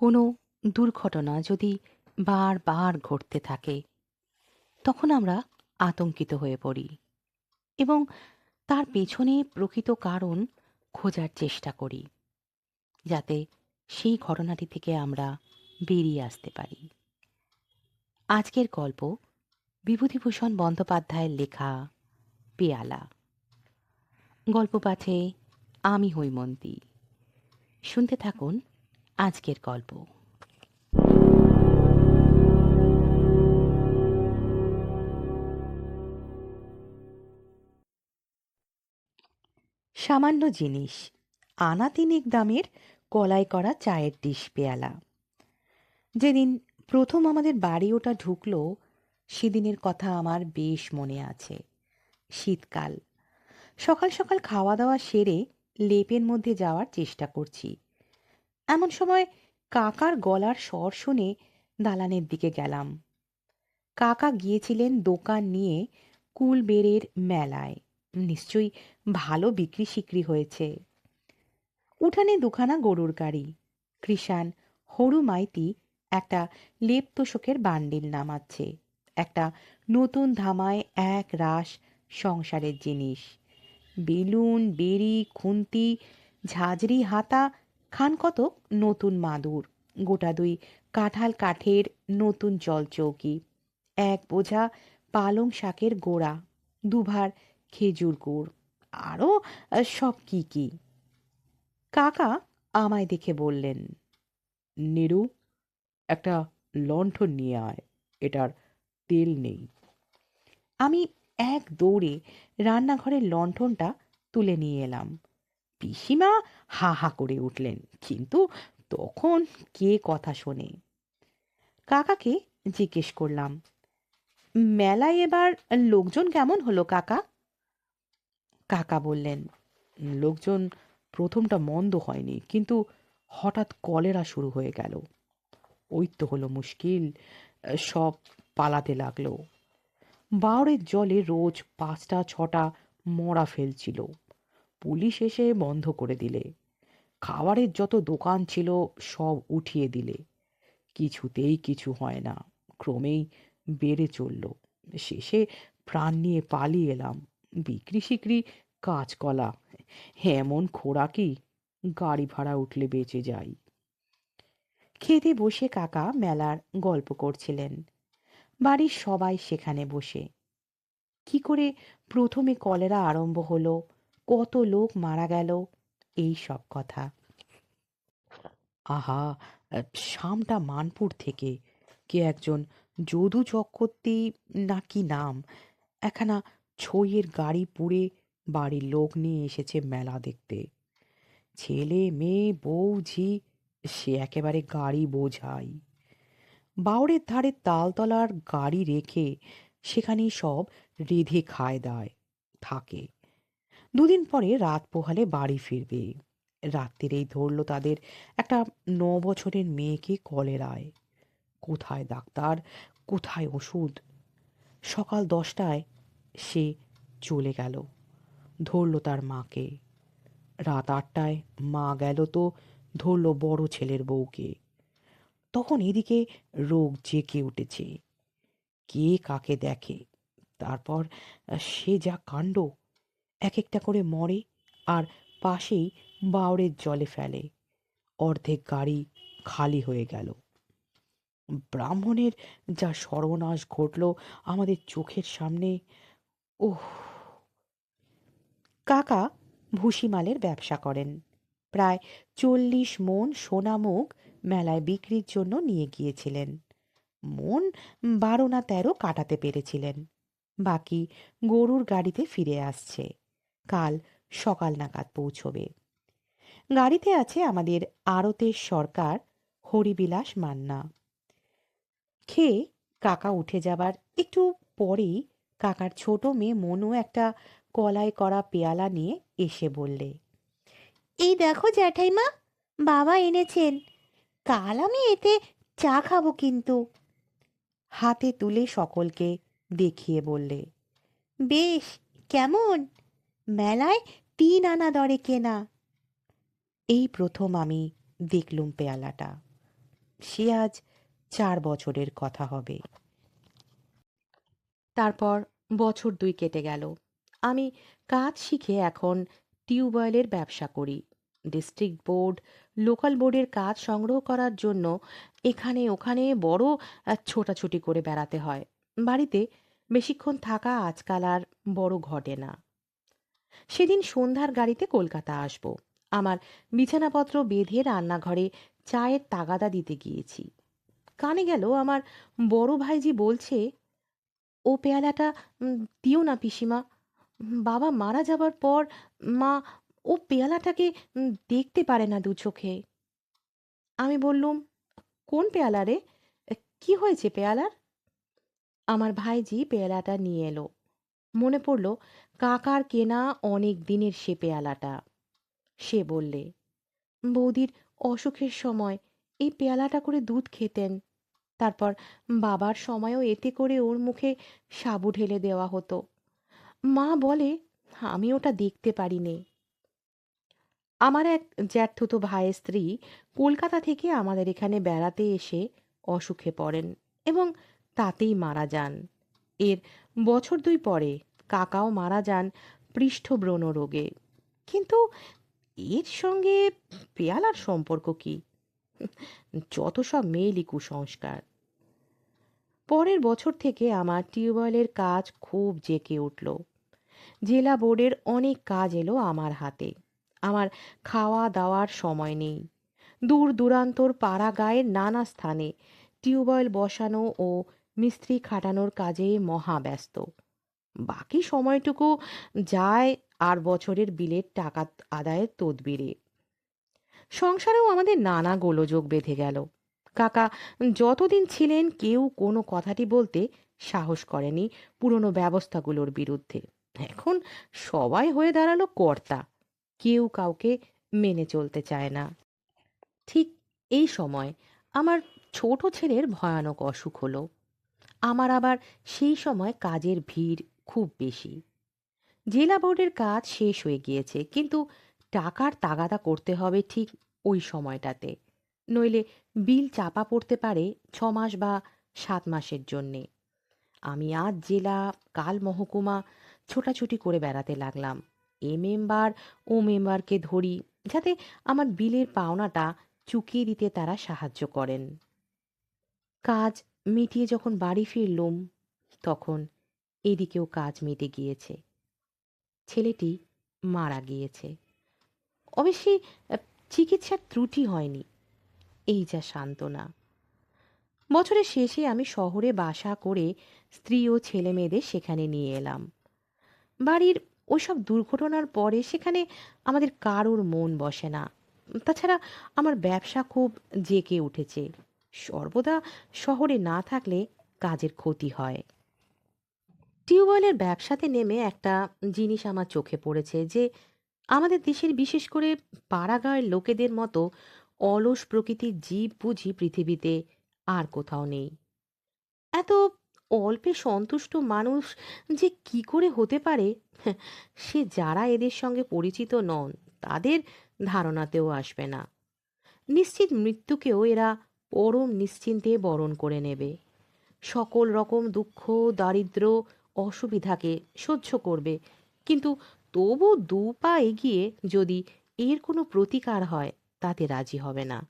কোনো দুর্ঘটনা যদি বারবার ঘটতে থাকে, তখন আমরা আতঙ্কিত হয়ে পড়ি এবং তার পেছনে প্রকৃত কারণ খোঁজার চেষ্টা করি, যাতে সেই ঘটনাটি থেকে আমরা বেরিয়ে আসতে পারি। আজকের গল্প বিভূতিভূষণ বন্দ্যোপাধ্যায়ের লেখা পেয়ালা। গল্প পাঠে আমি হৈমন্তী। শুনতে থাকুন আজকের গল্প। সামান্য জিনিস আনা তিনেক দামের কলাই করা চায়ের ডিশ পেয়ালা। যেদিন প্রথম আমাদের বাড়ি ওটা ঢুকলো, সেদিনের কথা আমার বেশ মনে আছে। শীতকাল। সকাল সকাল খাওয়া দাওয়া সেরে লেপের মধ্যে যাওয়ার চেষ্টা করছি। এমন সময় কাকার গলার স্বর শুনে দালানের দিকে গেলাম। কাকা গিয়েছিলেন দোকান নিয়ে কুলবেড়ের মেলায়। নিশ্চয়ই ভালো বিক্রি সিক্রি হয়েছে। উঠানে দুখানা গরুর গাড়ি। কৃষাণ, হরু মাইতি একটা লেপ তোষকের বান্ডিল নামাচ্ছে। একটা নতুন ধামায় এক রাস সংসারের জিনিস। বেলুন বেরি খুন্তি, ঝাঁঝরি হাতা খান কতক নতুন মাদুর, গোটা দুই কাঁঠাল কাঠের নতুন জলচৌকি এক বোঝা পালং শাকের গোড়া, দুভার খেজুর গুড়, আরও সব কি কি। কাকা আমায় দেখে বললেন, নিরু, একটা লণ্ঠন নিয়ে আয়, এটার তেল নেই। আমি এক দৌড়ে রান্নাঘরের লণ্ঠনটা তুলে নিয়ে এলাম। পিসিমা হা হা করে উঠলেন। কিন্তু তখন কে কথা শোনে? কাকাকে জিজ্ঞেস করলাম, মেলায় এবার লোকজন কেমন হলো কাকা? কাকা বললেন, লোকজন প্রথমটা মন্দ হয়নি, কিন্তু হঠাৎ কলেরা শুরু হয়ে গেল। ওই তো হলো মুশকিল, সব পালাতে লাগল। বাউরের জলে রোজ পাঁচটা, ছটা মরা ফেলছিল। পুলিশ এসে বন্ধ করে দিলে। খাবারের যত দোকান ছিল সব উঠিয়ে দিলে। কিছুতেই কিছু হয় না। ক্রমেই বেড়ে চলল। শেষে প্রাণ নিয়ে পালিয়ে এলাম। বিক্রি সিক্রি কাঁচকলা এমন খোরাকি গাড়ি ভাড়া উঠলে বেঁচে যাই। খেতে বসে কাকা মেলার গল্প করছিলেন। বাড়ির সবাই সেখানে বসে। কি করে প্রথমে কলেরা আরম্ভ হলো? কত লোক মারা গেল? এই সব কথা। আহা, শামটা মানপুর থেকে। কে একজন যদু চক্রবর্তী নাকি নাম? একখানা ছইয়ের গাড়ি পুড়ে বাড়ির লোক নিয়ে এসেছে মেলা দেখতে। ছেলে, মেয়ে, বউ, ঝি, সে একেবারে গাড়ি বোঝাই। বাউরের ধারে তালতলার গাড়ি রেখে সেখানেই সব রেধে খায় দায়, থাকে। দুদিন পরে রাত পোহালে বাড়ি ফিরবে। রাত্রিরেই ধরলো তাদের একটা ন বছরের মেয়েকে কলেরায় কোথায় ডাক্তার, কোথায় ওষুধ? সকাল দশটায় সে চলে গেল, ধরল তার মাকে। রাত আটটায় মা গেল তো ধরল বড় ছেলের বউকে। তখন এদিকে রোগ জেঁকে উঠেছে। কে কাকে দেখে? তারপর সে যা কাণ্ড এক একটা করে মরে আর পাশেই বাওড়ের জলে ফেলে। অর্ধেক গাড়ি খালি হয়ে গেল। ব্রাহ্মণের যা সর্বনাশ ঘটল আমাদের চোখের সামনে ওহ কাকা ভুসিমালের ব্যবসা করেন। প্রায় চল্লিশ মন সোনামুখ মেলায় বিক্রির জন্য নিয়ে গিয়েছিলেন। মন বারো না তেরো কাটাতে পেরেছিলেন। বাকি গরুর গাড়িতে ফিরে আসছে। কাল সকাল নাগাদ পৌঁছবে। গাড়িতে আছে আমাদের আড়তের সরকার হরিবিলাস মান্না। খেয়ে কাকা উঠে যাবার একটু পরেই কাকার ছোট মেয়ে মনু একটা কলাই করা পেয়ালা নিয়ে এসে বললে, এই দেখো জ্যাঠাইমা, বাবা এনেছেন। কাল আমি এতে চা খাব কিন্তু। হাতে তুলে সকলকে দেখিয়ে বললে, বেশ, কেমন? মেলায় তিন আনা দরে কেনা। এই প্রথম আমি দেখলুম পেয়ালাটা। সে আজ চার বছরের কথা হবে। তারপর বছর দুই কেটে গেল। আমি কাজ শিখে এখন টিউবওয়েলের ব্যবসা করি। ডিস্ট্রিক্ট বোর্ড, লোকাল বোর্ডের কাজ সংগ্রহ করার জন্য এখানে ওখানে বড় ছোটাছুটি করে বেড়াতে হয়। বাড়িতে বেশিক্ষণ থাকা আজকাল আর বড় ঘটে না। সেদিন সন্ধ্যার গাড়িতে কলকাতা আসব। আমার বিছানাপত্র বেঁধে রান্নাঘরে চায়ের তাগাদা দিতে গিয়েছি। কানে গেল আমার বড় ভাইজি বলছে, ও পেয়ালাটা দিও না পিসিমা। বাবা মারা যাবার পর মা, ও পেয়ালাটাকে দেখতে পারে না দু চোখে। আমি বললুম, কোন পেয়ালা রে? কি হয়েছে পেয়ালার? আমার ভাইজি পেয়ালাটা নিয়ে এলো। মনে পড়ল কাকার কেনা অনেক দিনের সে পেয়ালাটা সে বললে, বৌদির অসুখের সময় এই পেয়ালাটা করে দুধ খেতেন। তারপর বাবার সময়ও এতে করে ওর মুখে সাবু ঢেলে দেওয়া হতো। মা বলে, আমি ওটা দেখতে পারিনে। আমার এক জ্যাঠতুতো ভাইয়ের স্ত্রী কলকাতা থেকে আমাদের এখানে বেড়াতে এসে অসুখে পড়েন এবং তাতেই মারা যান। এর বছর দুই পরে কাকাও মারা যান পৃষ্ঠব্রণ রোগে। কিন্তু এর সঙ্গে পেয়ালার সম্পর্ক কি? যত সব মেয়েলি কুসংস্কার। পরের বছর থেকে আমার টিউবওয়েলের কাজ খুব জেঁকে উঠল। জেলা বোর্ডের অনেক কাজ এলো আমার হাতে। আমার খাওয়া দাওয়ার সময় নেই। দূর দূরান্তর পাড়া গায়ের নানা স্থানে টিউবওয়েল বসানো ও মিস্ত্রি খাটানোর কাজে মহা ব্যস্ত। বাকি সময়টুকু যায় আর বছরের বিলের টাকা আদায়ের তদবিরে। সংসারেও আমাদের নানা গোলযোগ বেঁধে গেল। কাকা, যতদিন ছিলেন কেউ কোনো কথাটি বলতে সাহস করেনি পুরনো ব্যবস্থাগুলোর বিরুদ্ধে। এখন সবাই হয়ে দাঁড়াল কর্তা। কেউ কাউকে মেনে চলতে চায় না। ঠিক এই সময় আমার ছোট ছেলের ভয়ানক অসুখ হলো। আমার আবার সেই সময় কাজের ভিড় খুব বেশি। জেলা বোর্ডের কাজ শেষ হয়ে গিয়েছে, কিন্তু টাকার তাগাদা করতে হবে ঠিক ওই সময়টাতে। নইলে বিল চাপা পড়তে পারে ছ মাস বা সাত মাসের জন্যে। আমি আজ জেলা, কাল মহকুমা ছোটাছুটি করে বেড়াতে লাগলাম। এ মেম্বার, ও মেম্বারকে ধরি, যাতে আমার বিলের পাওনাটা চুকিয়ে দিতে তারা সাহায্য করেন। কাজ মিটিয়ে যখন বাড়ি ফিরলুম, তখন এদিকেও কাজ মিটে গিয়েছে। ছেলেটি মারা গিয়েছে। অবশ্যই চিকিৎসার ত্রুটি হয়নি। এই যা সান্ত্বনা। বছরের শেষে আমি শহরে বাসা করে স্ত্রী ও ছেলে মেয়েদের সেখানে নিয়ে এলাম। বাড়ির ওইসব দুর্ঘটনার পরে সেখানে আমাদের কারোর মন বসে না। তাছাড়া আমার ব্যবসা খুব জেকে উঠেছে। সর্বদা শহরে না থাকলে কাজের ক্ষতি হয়। টিউবওয়েলের ব্যবসাতে নেমে একটা জিনিস আমার চোখে পড়েছে যে, আমাদের দেশের বিশেষ করে পাড়াগাঁয়ের লোকেদের মতো অলস প্রকৃতির জীব বুঝি পৃথিবীতে আর কোথাও নেই। এত অল্পে সন্তুষ্ট মানুষ যে কি করে হতে পারে? সে যারা এদের সঙ্গে পরিচিত নন, তাদের ধারণাতেও আসবে না। নিশ্চিত মৃত্যুকেও এরা পরম নিশ্চিন্তে বরণ করে নেবে। সকল রকম দুঃখ, দারিদ্র অসুবিধাকে সহ্য করবে। কিন্তু তবু দু পা এগিয়ে যদি এর কোনো প্রতিকার হয়, তাতে রাজি হবে না।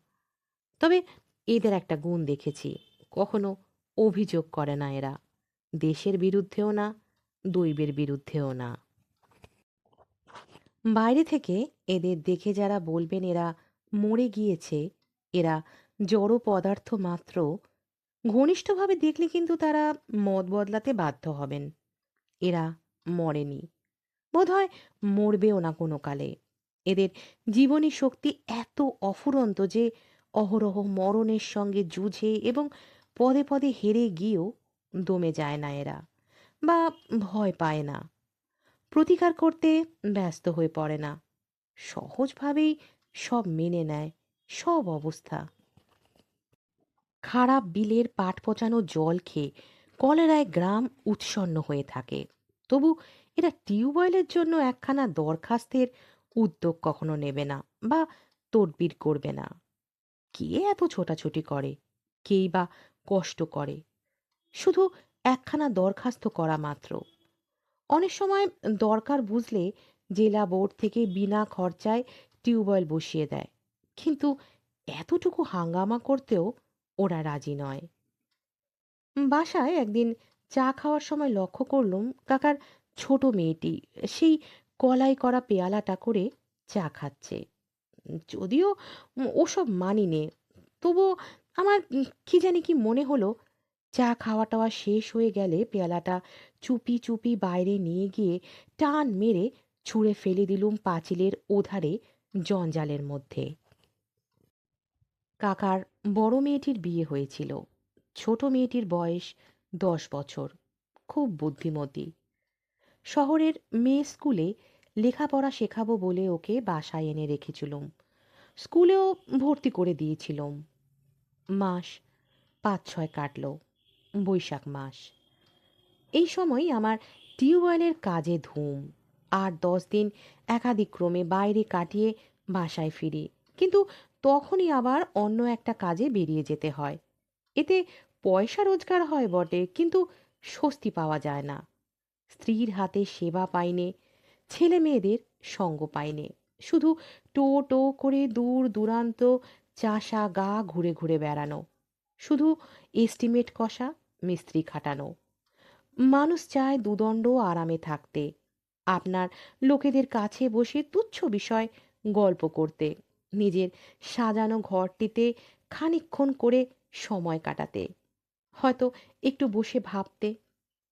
তবে এদের একটা গুণ দেখেছি, কখনো অভিযোগ করে না এরা। দেশের বিরুদ্ধেও না, দৈবের বিরুদ্ধেও না। বাইরে থেকে এদের দেখে যারা বলবেন এরা মরে গিয়েছে, এরা জড় পদার্থ মাত্র ঘনিষ্ঠভাবে দেখলে কিন্তু তারা মত বদলাতে বাধ্য হবেন। এরা মরেনি। বোধহয় মরবেও না কোনো কালে। এদের জীবনী শক্তি এত অফুরন্ত যে অহরহ মরণের সঙ্গে যুঝে এবং পদে পদে হেরে গিয়েও দমে যায় না এরা বা ভয় পায় না। প্রতিকার করতে ব্যস্ত হয়ে পড়ে না। সহজভাবেই সব মেনে নেয়, সব অবস্থা। খারাপ বিলের পাট পচানো জল খেয়ে কলেরায় গ্রাম উৎসন্ন হয়ে থাকে। তবু এরা টিউবওয়েলের জন্য একখানা দরখাস্তের উদ্যোগ কখনো নেবে না বা তদবির করবে না। কে এত ছোটাছুটি করে? কেই বা কষ্ট করে? শুধু একখানা দরখাস্ত করা মাত্র। অনেক সময় দরকার বুঝলে জেলা বোর্ড থেকে বিনা খরচায় টিউবওয়েল বসিয়ে দেয়। কিন্তু এতটুকু হাঙ্গামা করতেও ওরা রাজি নয়। বাসায় একদিন চা খাওয়ার সময় লক্ষ্য করলুম কাকার ছোট মেয়েটি, সেই কলাই করা পেয়ালাটা করে চা খাচ্ছে। যদিও ওসব মানি নে তবুও আমার কি জানি কি মনে হলো, চা খাওয়া টাওয়া শেষ হয়ে গেলে পেয়ালাটা চুপি চুপি বাইরে নিয়ে গিয়ে টান মেরে ছুঁড়ে ফেলে দিলুম পাঁচিলের ওধারে জঞ্জালের মধ্যে। কাকার বড় মেয়েটির বিয়ে হয়েছিল। ছোট মেয়েটির বয়স দশ বছর। খুব বুদ্ধিমতী। শহরের মেয়ে স্কুলে লেখাপড়া শেখাবো বলে ওকে বাসায় এনে রেখেছিলুম। স্কুলেও ভর্তি করে দিয়েছিলুম। মাস পাঁচ ছয় কাটল, বৈশাখ মাস। এই সময় আমার টিউবওয়েলের কাজে ধুম। আর দশ দিন একাদিক্রমে বাইরে কাটিয়ে বাসায় ফিরি। কিন্তু তখনই আবার অন্য একটা কাজে বেরিয়ে যেতে হয়। এতে পয়সা রোজগার হয় বটে, কিন্তু স্বস্তি পাওয়া যায় না। স্ত্রীর হাতে সেবা পাইনে ছেলে মেয়েদের সঙ্গ পাইনে। শুধু টো টো করে দূর দূরান্ত চাষা গা ঘুরে ঘুরে বেড়ানো, শুধু এস্টিমেট কষা, মিস্ত্রি খাটানো। মানুষ চায় দুদণ্ড আরামে থাকতে। আপনার লোকেদের কাছে বসে তুচ্ছ বিষয় গল্প করতে। নিজের সাজানো ঘরটিতে খানিকক্ষণ করে সময় কাটাতে। হয়তো একটু বসে ভাবতে,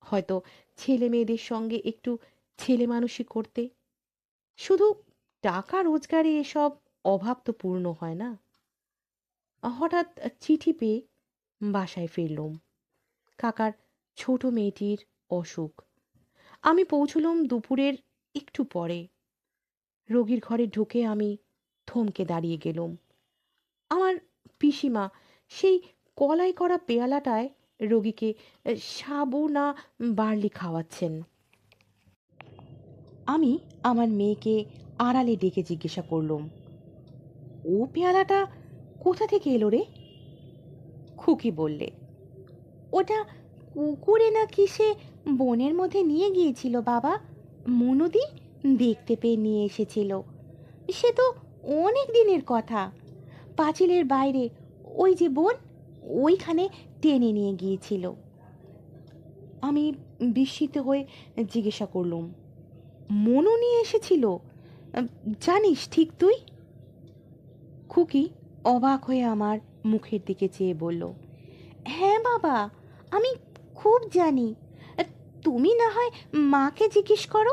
হয়তো ছেলে মেয়েদের সঙ্গে একটু ছেলে মানুষই করতে। শুধু টাকা রোজগারে এসব অভাব তো পূর্ণ হয় না। হঠাৎ চিঠি পেয়ে বাসায় ফিরলুম। কাকার ছোট মেয়েটির অসুখ। আমি পৌঁছলুম দুপুরের একটু পরে। রোগীর ঘরে ঢুকে আমি থমকে দাঁড়িয়ে গেলুম। আমার পিসিমা সেই কলাই করা পেয়ালাটায় রোগীকে সাবু না বার্লি খাওয়াচ্ছেন। আমি আমার মেয়েকে আড়ালে ডেকে জিজ্ঞাসা করলুম, ও পেয়ালাটা কোথা থেকে এলো রে? খুকি বললে, ওটা কুকুরে না কিসে বনের মধ্যে নিয়ে গিয়েছিল বাবা? মনুদি দেখতে পেয়ে নিয়ে এসেছিল। সে তো অনেক দিনের কথা। পাঁচিলের বাইরে ওই যে বোন, ওইখানে টেনে নিয়ে গিয়েছিল। আমি বিস্মিত হয়ে জিজ্ঞাসা করলুম, মনু নিয়ে এসেছিল? জানিস ঠিক তুই? খুকি অবাক হয়ে আমার মুখের দিকে চেয়ে বলল হ্যাঁ বাবা, আমি খুব জানি। তুমি না হয় মাকে জিজ্ঞেস করো?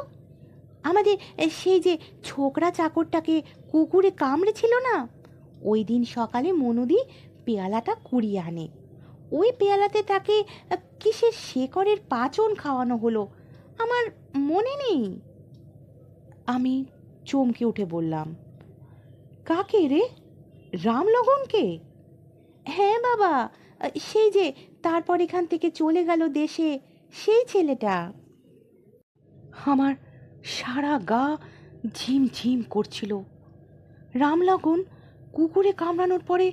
আমাদের সেই যে ছোকরা চাকরটাকে কুকুরে কামড়েছিল না? ওই দিন সকালে মনুদি পেয়ালাটা কুড়িয়ে আনে। ওই পেয়ালাতে তাকে কিসের শেকরের পাচন খাওয়ানো হলো? আমার মনে নেই। আমি চমকে উঠে বললাম, কাকে রে? রামলগনকে? হ্যাঁ বাবা, সেই যে তারপর এখান থেকে চলে গেল দেশে, সেই ছেলেটা। আমার সারা গা ঝিমঝিম করছিল। রামলাগন কুকুরে কামড়ানোর পরে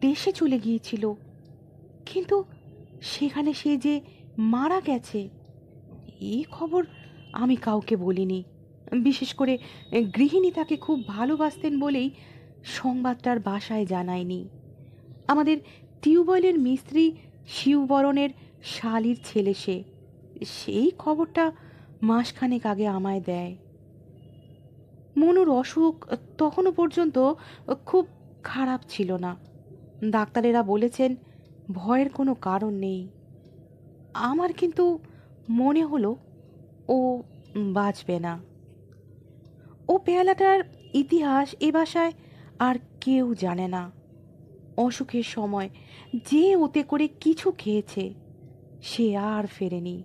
দেশে চলে গিয়েছিল। কিন্তু সেখানে সে যে মারা গেছে এই খবর আমি কাউকে বলিনি। বিশেষ করে গৃহিণী তাকে খুব ভালোবাসতেন বলেই সংবাদটার বাসায় জানায়নি। আমাদের টিউবওয়েলের মিস্ত্রি শিববরণের শালির ছেলে সে, সেই খবরটা মাসখানেক আগে আমায় দেয়। মনুর অসুখ তখনও পর্যন্ত খুব খারাপ ছিল না। ডাক্তারেরা বলেছেন, ভয়ের কোনো কারণ নেই। আমার কিন্তু মনে হলো ও বাঁচবে না। ও পেয়ালাটার ইতিহাস এ বাসায় আর কেউ জানে না। অসুখের সময় যে ওতে করে কিছু খেয়েছে, সে আর ফেরেনি।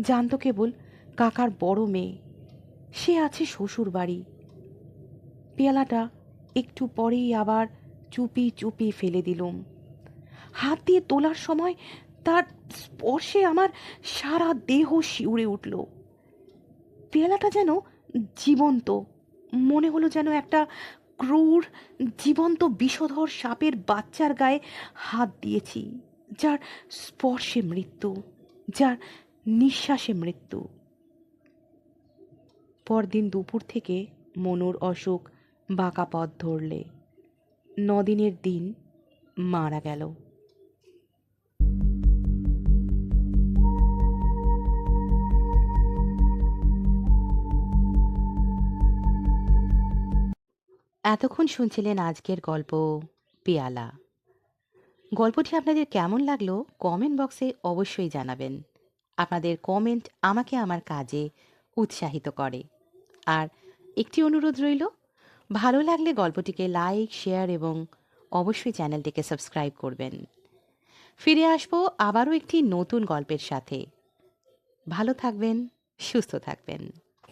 জানতো কেবল কাকার বড় মেয়ে। সে আছে শ্বশুর বাড়ি পেয়ালাটা একটু পরেই আবার চুপি চুপি ফেলে দিলুম। হাত দিয়ে তোলার সময় তার স্পর্শে আমার সারা দেহ শিউরে উঠল। পেয়ালাটা যেন জীবন্ত, মনে হলো যেন একটা ক্রূর, জীবন্ত বিষধর সাপের বাচ্চার গায়ে হাত দিয়েছি, যার স্পর্শে মৃত্যু, যার নিঃশ্বাসে মৃত্যু। পরদিন দুপুর থেকে মনুর অসুখ বাঁকা পথ ধরলে। নদিনের দিন মারা গেল। এতক্ষণ শুনছিলেন আজকের গল্প পেয়ালা। গল্পটি আপনাদের কেমন লাগল কমেন্ট বক্সে অবশ্যই জানাবেন। আপনাদের কমেন্ট আমাকে আমার কাজে উৎসাহিত করে। আর একটি অনুরোধ রইল, ভালো লাগলে গল্পটিকে লাইক, শেয়ার এবং অবশ্যই চ্যানেলটিকে সাবস্ক্রাইব করবেন। ফিরে আসব আবারও একটি নতুন গল্পের সাথে। ভালো থাকবেন, সুস্থ থাকবেন।